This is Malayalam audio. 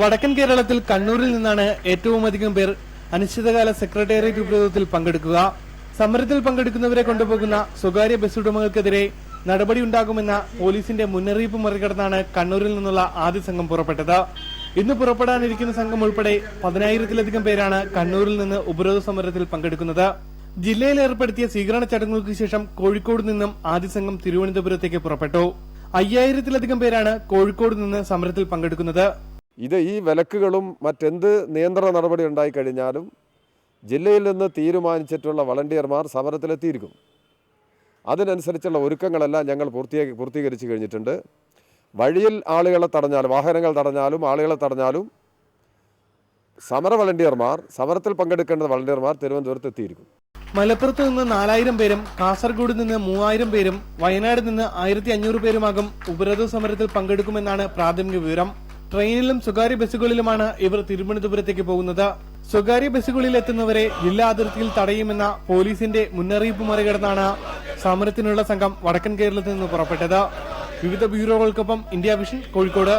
വടക്കൻ കേരളത്തിൽ കണ്ണൂരിൽ നിന്നാണ് ഏറ്റവും അധികം പേർ അനിശ്ചിതകാല സെക്രട്ടേറിയറ്റ് ഉപരോധത്തിൽ പങ്കെടുക്കുക. സമരത്തിൽ പങ്കെടുക്കുന്നവരെ കൊണ്ടുപോകുന്ന സ്വകാര്യ ബസ് ഉടമകൾക്കെതിരെ നടപടിയുണ്ടാകുമെന്ന പോലീസിന്റെ മുന്നറിയിപ്പ് മറികടന്നാണ് കണ്ണൂരിൽ നിന്നുള്ള ആദ്യ സംഘം പുറപ്പെട്ടത്. ഇന്ന് പുറപ്പെടാനിരിക്കുന്ന സംഘം ഉൾപ്പെടെ പതിനായിരത്തിലധികം പേരാണ് കണ്ണൂരിൽ നിന്ന് ഉപരോധ സമരത്തിൽ പങ്കെടുക്കുന്നത്. ജില്ലയിൽ ഏർപ്പെടുത്തിയ സ്വീകരണ ചടങ്ങുകൾക്ക് ശേഷം കോഴിക്കോട് നിന്നും ആദ്യ സംഘം തിരുവനന്തപുരത്തേക്ക് പുറപ്പെട്ടു. അയ്യായിരത്തിലധികം പേരാണ് കോഴിക്കോട് നിന്ന് സമരത്തിൽ പങ്കെടുക്കുന്നത്. ഇത് ഈ വിലക്കുകളും മറ്റെന്ത് നിയന്ത്രണ നടപടി ഉണ്ടായിക്കഴിഞ്ഞാലും ജില്ലയിൽ നിന്ന് തീരുമാനിച്ചിട്ടുള്ള വളണ്ടിയർമാർ സമരത്തിലെത്തിയിരിക്കും. അതിനനുസരിച്ചുള്ള ഒരുക്കങ്ങളെല്ലാം ഞങ്ങൾ പൂർത്തിയാക്കി പൂർത്തീകരിച്ച് കഴിഞ്ഞിട്ടുണ്ട്. വഴിയിൽ ആളുകളെ തടഞ്ഞാലും വാഹനങ്ങൾ തടഞ്ഞാലും ആളുകളെ തടഞ്ഞാലും സമര വളണ്ടിയർമാർ സമരത്തിൽ പങ്കെടുക്കേണ്ട വളണ്ടിയർമാർ തിരുവനന്തപുരത്ത് എത്തിയിരിക്കും. മലപ്പുറത്ത് നിന്ന് നാലായിരം പേരും കാസർഗോഡ് നിന്ന് മൂവായിരം പേരും വയനാട് നിന്ന് ആയിരത്തി അഞ്ഞൂറ് പേരുമാകും ഉപരോധ സമരത്തിൽ പങ്കെടുക്കുമെന്നാണ് പ്രാഥമിക വിവരം. ട്രെയിനിലും സ്വകാര്യ ബസ്സുകളിലുമാണ് ഇവർ തിരുവനന്തപുരത്തേക്ക് പോകുന്നത്. സ്വകാര്യ ബസ്സുകളിൽ എത്തുന്നവരെ ജില്ലാ അതിർത്തിയിൽ തടയുമെന്ന പോലീസിന്റെ മുന്നറിയിപ്പ് മറികടന്നാണ് സമരത്തിനുള്ള സംഘം വടക്കൻ കേരളത്തിൽ നിന്ന് പുറപ്പെട്ടത്. വിവിധ ബ്യൂറോകൾക്കൊപ്പം ഇന്ത്യ വിഷൻ കോഴിക്കോട്.